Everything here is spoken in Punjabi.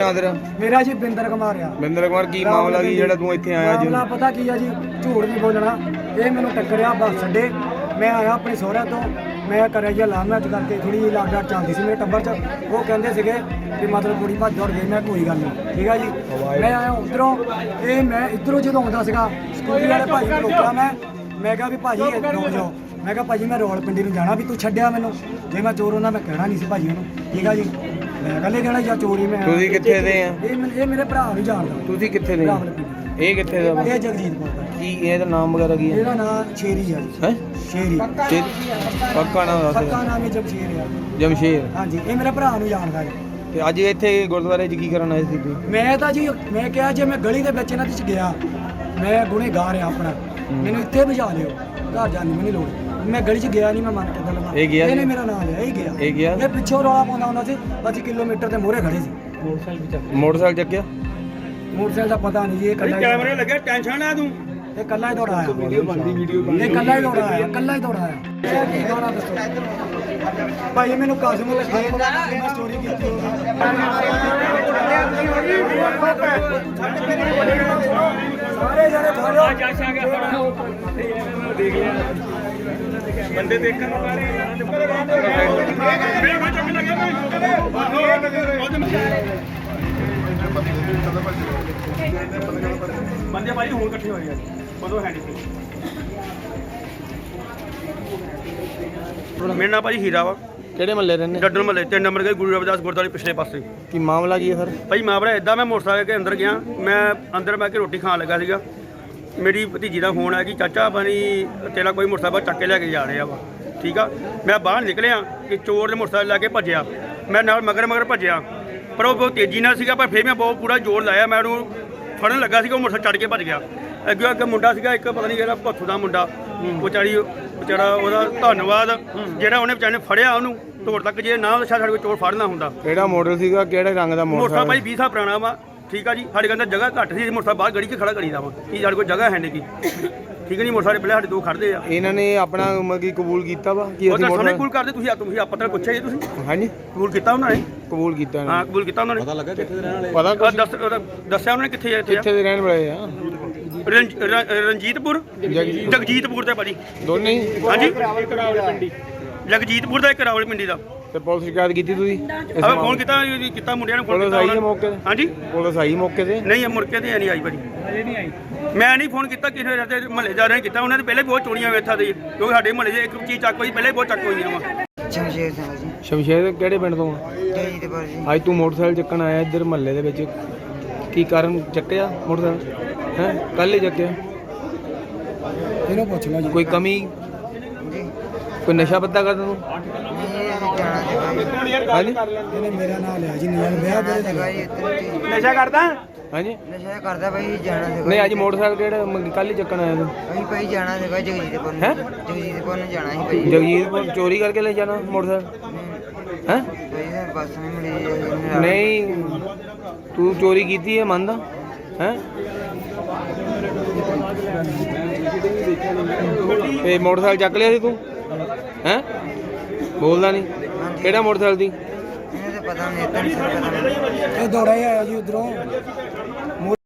ਤੇਰਾ ਮੇਰਾ ਜੀ ਬਿੰਦਰ ਕੁਮਾਰ ਆ। ਬਿੰਦਰ ਕੁਮਾਰ ਕੀ ਮਾਮਲਾ ਕੀ ਜਿਹੜਾ ਤੂੰ ਇੱਥੇ ਆਇਆ ਅੱਜ ਮਾਮਲਾ ਪਤਾ ਕੀ ਆ ਜੀ? ਝੂਠ ਨਹੀਂ ਬੋਲਣਾ। ਇਹ ਮੈਨੂੰ ਟੱਕਰਿਆ ਬੱਸ ਅੱਡੇ। ਮੈਂ ਆਇਆ ਆਪਣੇ ਸਹੁਰਿਆਂ ਤੋਂ। ਮੈਂ ਕਰਿਆ ਜੀ ਲਾਮ ਮੈਚ ਕਰਕੇ ਥੋੜੀ ਲਾਗਡਾਟ ਚੱਲਦੀ ਸੀ ਮੇਰੇ ਟੱਬਰ 'ਚ। ਉਹ ਕਹਿੰਦੇ ਸੀਗੇ ਕਿ ਮਤਲਬ ਕੁੜੀ ਭੱਜ ਦੌੜ ਗਈ। ਮੈਂ ਕੋਈ ਗੱਲ ਨਹੀਂ। ਠੀਕ ਆ ਜੀ? ਮੈਂ ਆਇਆ ਉਧਰੋਂ। ਇਹ ਮੈਂ ਇਧਰੋਂ ਜਦੋਂ ਆਉਂਦਾ ਸੀਗਾ ਸਕੂਲੀ ਵਾਲੇ ਭਾਈ ਨੂੰ ਰੋਕਿਆ ਮੈਂ। ਮੈਂ ਕਿਹਾ ਵੀ ਭਾਜੀ ਇਹ ਰੁਕ ਜਾਓ ਮੈਂ ਕਿਹਾ ਭਾਜੀ ਮੈਂ ਰੋਲ ਪਿੰਡੀ ਨੂੰ ਜਾਣਾ ਵੀ ਤੂੰ ਛੱਡਿਆ ਮੈਨੂੰ। ਜੇ ਮੈਂ ਚੋਰ ਹੁੰਦਾ ਮੈਂ ਕਹਿਣਾ ਨਹੀਂ ਸੀ ਭਾਜੀ ਉਹਨੂੰ ਠੀਕ ਆ ਜੀ? ਮੈਂ ਕੱਲੇ ਕਹਿਣਾ ਜਾਂ ਚੋਰੀ ਮੈਂ ਤੁਸੀਂ ਕਿੱਥੇ ਦੇ ਆ? ਇਹ ਮੈਨੂੰ- ਇਹ ਮੇਰੇ ਭਰਾ ਨੂੰ ਜਾਣਦਾ। ਤੁਸੀਂ ਕਿੱਥੇ ਦੇ? ਭਰਾ ਆ? ਵਾਲੇ ਪਿੰਡ ਇਹ ਕਿੱਥੇ ਦਾ ਵਾ? ਇਹ ਜਗਜੀਤ ਕੌਰ ਦਾ। ਕੀ ਇਹਦਾ ਨਾਮ ਵਗੈਰਾ ਕੀ ਹੈ? ਇਹਦਾ ਨਾਮ ਸ਼ੇਰੀ ਆ। ਹੈ? ਸ਼ੇਰੀ। ਪੱਕਾ ਨਾਮ ਦੱਸ ਪੱਕਾ ਨਾਮ ਹੈ ਜਗਸ਼ੇਰ ਆ। ਜਮਸ਼ੇਰ? ਹਾਂਜੀ ਇਹ ਮੇਰੇ ਭਰਾ ਨੂੰ ਜਾਣਦਾ ਜੀ। ਤੇ ਅੱਜ ਇੱਥੇ ਗੁਰਦੁਆਰੇ 'ਚ ਕੀ ਕਰਨ ਆਏ ਸੀ ਤੂੰ ਮੈਂ ਤਾਂ ਜੀ ਮੈਂ ਕਿਹਾ ਜੇ ਮੈਂ ਗਲੀ ਦੇ ਵਿੱਚ ਇਹਨਾਂ ਦੇ ਚ ਗਿਆ ਮੈਂ ਗੁਨੇਗਾਰ ਆ ਆਪਣਾ। ਮੈਨੂੰ ਇੱਥੇ ਭਜਾ ਲਿਓ ਘਰ ਜਾਣ ਦੀ ਮੈਨੂੰ ਲੋੜ। ਮੈਂ ਗਲੀ 'ਚ ਗਿਆ ਨਹੀਂ ਮੈਂ ਮੰਨ ਕੇ ਲਵਾਂ ਇਹ ਗਿਆ ਇਹਨੇ ਜੀ? ਮੇਰਾ ਨਾਮ ਲਿਆ ਇਹ ਗਿਆ। ਇਹ ਗਿਆ? ਇਹ ਪਿੱਛੋਂ ਰੌਲਾ ਪਾਉਂਦਾ ਹੁੰਦਾ ਸੀ ਅਸੀਂ ਕਿਲੋਮੀਟਰ ਦੇ ਮੂਹਰੇ ਖੜੇ ਸੀ। ਮੋਟਰਸਾਈਕਲ ਚੱਕਿਆ? ਮੋਟਰਸਾਈਕਲ ਦਾ ਪਤਾ ਨਹੀਂ ਜੀ ਇਹ ਕੱਲਾ ਕੈਮਰੇ ਲੱਗਿਆ ਟੈਨਸ਼ਨ ਆ ਤੂੰ। ਇਹ ਕੱਲਾ ਹੀ ਦੌੜਾ ਆਇਆ ਵੀਡੀਓ ਬਣਦੀ ਵੀਡੀਓ ਇਹ ਕੱਲਾ ਹੀ ਦੌੜਾ ਆਇਆ ਕੱਲਾ ਹੀ ਦੌੜਾ ਆਇਆ ਇਹ ਕੀ ਗਾਣਾ ਦੱਸੋ? ਭਾਈ ਮੈਨੂੰ ਕਾਜ਼ਮ ਲੱਗੇ ਮੈਂ ਸਟੋਰੀ ਕੀਤੀ ਸਾਰੇ ਜਣੇ ਫੜੋ ਬੰਦੇ ਦੇਖਣ ਨੂੰ ਬੰਦੇ ਭਾਈ ਹੁਣ ਇਕੱਠੇ ਹੋਏ ਆ ਕਦੋਂ ਹੈਂਡੀ ਮੇਰਾ ਨਾਮ ਭਾਈ ਹੀਰਾ ਵਾ। ਕਿਹੜੇ ਮਹੱਲੇ ਰਹਿੰਦੇ? ਡੱਡਰ ਮਹੱਲੇ ਤਿੰਨ ਨੰਬਰ ਗਏ ਗੁਰੂ ਰਵਿਦਾਸ ਗੁਰਦੁਆਰੇ ਪਿਛਲੇ ਪਾਸੇ। ਕੀ ਮਾਮਲਾ ਕੀ ਹੈ ਸਰ? ਭਾਈ ਮਾਵਰਾ ਇਦਾਂ ਮੈਂ ਮੋਟਰਸਾਈਕਲ ਕੇ ਅੰਦਰ ਗਿਆ। ਮੈਂ ਅੰਦਰ ਮੈਂ ਕੇ ਰੋਟੀ ਖਾਣ ਲੱਗਾ ਸੀਗਾ। ਮੇਰੀ ਭਤੀਜੀ ਦਾ ਫੋਨ ਆਇਆ ਕਿ ਚਾਚਾ ਬਣੀ ਤੇਰਾ ਕੋਈ ਮੋਟਰਸਾਈਕਲ ਚੱਕ ਕੇ ਲੈ ਕੇ ਜਾ ਰਿਹਾ ਵਾ ਠੀਕ ਆ? ਮੈਂ ਬਾਹਰ ਨਿਕਲਿਆ ਕਿ ਚੋਰ ਦੇ ਮੋਟਰਸਾਈਕਲ ਲੈ ਕੇ ਭੱਜਿਆ। ਮੈਂ ਨਾਲ ਮਗਰ ਮਗਰ ਭੱਜਿਆ। ਪਰ ਉਹ ਬਹੁਤ ਤੇਜ਼ੀ ਨਾਲ ਸੀਗਾ ਪਰ ਫਿਰ ਮੈਂ ਬਹੁਤ ਪੂਰਾ ਜ਼ੋਰ ਲਾਇਆ। ਮੈਂ ਉਹਨੂੰ ਫੜਨ ਲੱਗਾ ਸੀਗਾ ਉਹ ਮੋਟਰਸਾਈਕਲ ਚੜ ਕੇ ਭੱਜ ਗਿਆ। ਅੱਗੇ ਅੱਗੇ ਮੁੰਡਾ ਸੀਗਾ ਇੱਕ ਪਤਾ ਨਹੀਂ ਕਿਹੜਾ ਭੱਥੂ ਦਾ ਮੁੰਡਾ। ਵਿਚਾਰੀ ਵਿਚਾਰਾ ਉਹਦਾ ਧੰਨਵਾਦ। ਜਿਹੜਾ ਉਹਨੇ ਵਿਚਾਰੇ ਨੇ ਫੜਿਆ ਉਹਨੂੰ ਤੋੜ ਤੱਕ ਜੇ ਨਾ ਸਾਡੇ ਕੋਲ ਚੋਰ ਫੜਨਾ ਹੁੰਦਾ। ਕਿਹੜਾ ਮਾਡਲ ਸੀਗਾ ਕਿਹੜੇ ਰੰਗ ਦਾ ਮੋਟਰਸਾਈਕਲ ਮੋਟਰਸਾਈਕਲ ਭਾਈ 20 ਸਾਲ ਪੁਰਾਣਾ ਵਾ। ਠੀਕ ਆ ਜੀ? ਸਾਡੇ ਅੰਦਰ ਜਗ੍ਹਾ ਘੱਟ ਸੀ ਮੋਟਰਸਾਈਕਲ ਬਾਹਰ ਗੜੀ 'ਚ ਖੜਾ ਕਰੀਦਾ ਵਾ। ਕੀ ਸਾਡੇ ਕੋਲ ਜਗ੍ਹਾ ਹੈ ਨਹੀਂ ਕੀ? ਠੀਕ ਨਹੀਂ ਮੋਟਰਸਾਈਕਲ ਪਹਿਲੇ ਸਾਡੇ ਦੋ ਖੜਦੇ ਆ। ਇਹਨਾਂ ਨੇ ਆਪਣਾ ਕਿ ਕਬੂਲ ਕੀਤਾ ਵਾ ਕਿ ਅਸੀਂ ਮੋਟਰ ਕਬੂਲ ਕਰਦੇ ਤੁਸੀਂ ਆ ਤੁਸੀਂ ਆਪਾਂ ਤਾਂ ਪੁੱਛਿਆ ਜੀ ਤੁਸੀਂ? ਹਾਂਜੀ। ਕਬੂਲ ਕੀਤਾ ਉਹਨਾਂ ਨੇ? ਕਬੂਲ ਕੀਤਾ ਹਾਂ ਕਬੂਲ ਕੀਤਾ ਉਹਨਾਂ ਨੇ। ਪਤਾ ਲੱਗਾ ਨੇ ਪਤਾ ਉਹ ਕੁਛ ਦੱਸ ਉਹਦਾ ਦੱਸਿਆ ਉਹਨਾਂ ਨੇ ਕਿੱਥੇ ਆ ਇੱਥੇ? ਆ ਕਿੱਥੇ ਦੇ ਰਹਿਣ ਵਾਲੇ ਆ? ਰਣਜੀਤਪੁਰ? ਜਗ- ਜਗਜੀਤਪੁਰ ਤੇ ਭਾਜੀ। ਦੋਨੇ ਹੀ? ਹਾਂਜੀ। ਜਗਜੀਤਪੁਰ ਦਾ ਇੱਕ ਰਾਵਲ ਪਿੰਡੀ ਦਾ। ਤੇ ਪੁਲਿਸ ਸ਼ਿਕਾਇਤ ਕੀਤੀ ਤੁਸੀਂ? ਇਸ ਆਪਾਂ ਫੋਨ ਕੀਤਾ ਕੀਤਾ ਮੁੰਡਿਆਂ ਨੂੰ ਫੋਨ ਪੁਲਿਸ ਕੀਤਾ ਆਈ ਹੈ ਨੇ। ਮੌਕੇ ਤੇ? ਹਾਂਜੀ। ਪੁਲਿਸ ਆਈ ਮੌਕੇ ਤੇ? ਨਹੀਂ ਇਹ ਮੁਰਕੇ ਤੇ ਨਹੀਂ ਆਈ ਭਾਜੀ। ਮੈਂ ਨਹੀਂ ਫੋਨ ਕੀਤਾ ਕਿਸੇ ਦੇ ਮਹੱਲੇ ਜਾ ਨੇ ਕੀਤਾ। ਉਹਨਾਂ ਦੇ ਪਹਿਲੇ ਬਹੁਤ ਚੋਰੀਆਂ ਵੇਥਾ ਦੇ ਕਿਉਂਕਿ ਸਾਡੇ ਮਹੱਲੇ 'ਚ ਇੱਕ ਚੀਜ਼ ਚੱਕ ਹੋਈ ਪਹਿਲੇ ਬਹੁਤ ਚੱਕ ਹੋਈਆਂ ਵਾ। ਸ਼ਮਸ਼ੇਰ ਸਿੰਘ ਜੀ। ਸ਼ਮਸ਼ੇਰ ਕਿਹੜੇ ਪਿੰਡ ਤੋਂ ਆ? ਜੈ ਜੀ ਦੇ ਪਰ ਜੀ ਅੱਜ ਤੂੰ ਮੋਟਰਸਾਈਕਲ ਚੱਕਣ ਆਇਆ ਇੱਧਰ ਮਹੱਲੇ ਦੇ ਵਿੱਚ। ਕੀ ਕਾਰਨ ਚੱਕਿਆ ਮੋਟਰਸਾਈਕਲ? ਹੈ? ਕੱਲ ਹੀ ਚੱਕਿਆ। ਇਹਨੂੰ ਪੁੱਛ ਲਓ ਜੀ। ਕੋਈ ਕਮੀ? ਜੀ। ਕੋਈ ਨਸ਼ਾ ਪੱਤਾ ਕਰਦਾ ਤੂੰ? ਹਾਂਜੀ? ਇਹਨੇ ਮੇਰਾ ਨਾਮ ਲਿਆ ਜੀ ਨਿਆਲ ਵਿਆਹ ਇੱਧਰ ਜੀ ਨਸ਼ਾ ਕਰਦਾ? ਹਾਂਜੀ? ਨਸ਼ਾ ਕਰਦਾ ਭਾਈ ਜਾਣਾ ਸੀਗਾ ਨਹੀਂ ਅੱਜ ਮੋਟਰਸਾਈਕਲ ਕਿਹੜਾ ਕੱਲ ਹੀ ਚੱਕਣ ਆਇਆ ਤੂੰ। ਅਸੀਂ ਭਾਈ ਜਾਣਾ ਸੀਗਾ ਜਗਜੀਤਪੁਰ ਨੂੰ। ਹੈਂ? ਜਗਜੀਤਪੁਰ ਨੂੰ ਜਾਣਾ ਸੀ ਭਾਈ ਜਗਜੀਤ ਚੋਰੀ ਕਰਕੇ ਲੈ ਜਾਣਾ ਮੋਟਰਸਾਈਕਲ? ਹੈ? ਭਾਈ ਸਰ ਬੱਸ ਨਹੀਂ ਮਿਲੀ ਜੀ ਨਹੀਂ ਤੂੰ ਚੋਰੀ ਕੀਤੀ ਹੈ ਮੰਨਦਾ? ਹੈ? ਤੇ ਮੋਟਰਸਾਈਕਲ ਚੱਕ ਲਿਆ ਸੀ ਤੂੰ? ਹੈ? ਬੋਲਦਾ ਨਹੀਂ। ਕਿਹੜਾ ਮੋਟਰਸਾਈਕਲ ਦੀ? ਇਹਨੂੰ ਤਾਂ ਪਤਾ ਨਹੀਂ ਪਤਾ ਇਹ ਦੌੜਾ ਹੀ ਆਇਆ ਜੀ ਉਧਰੋਂ।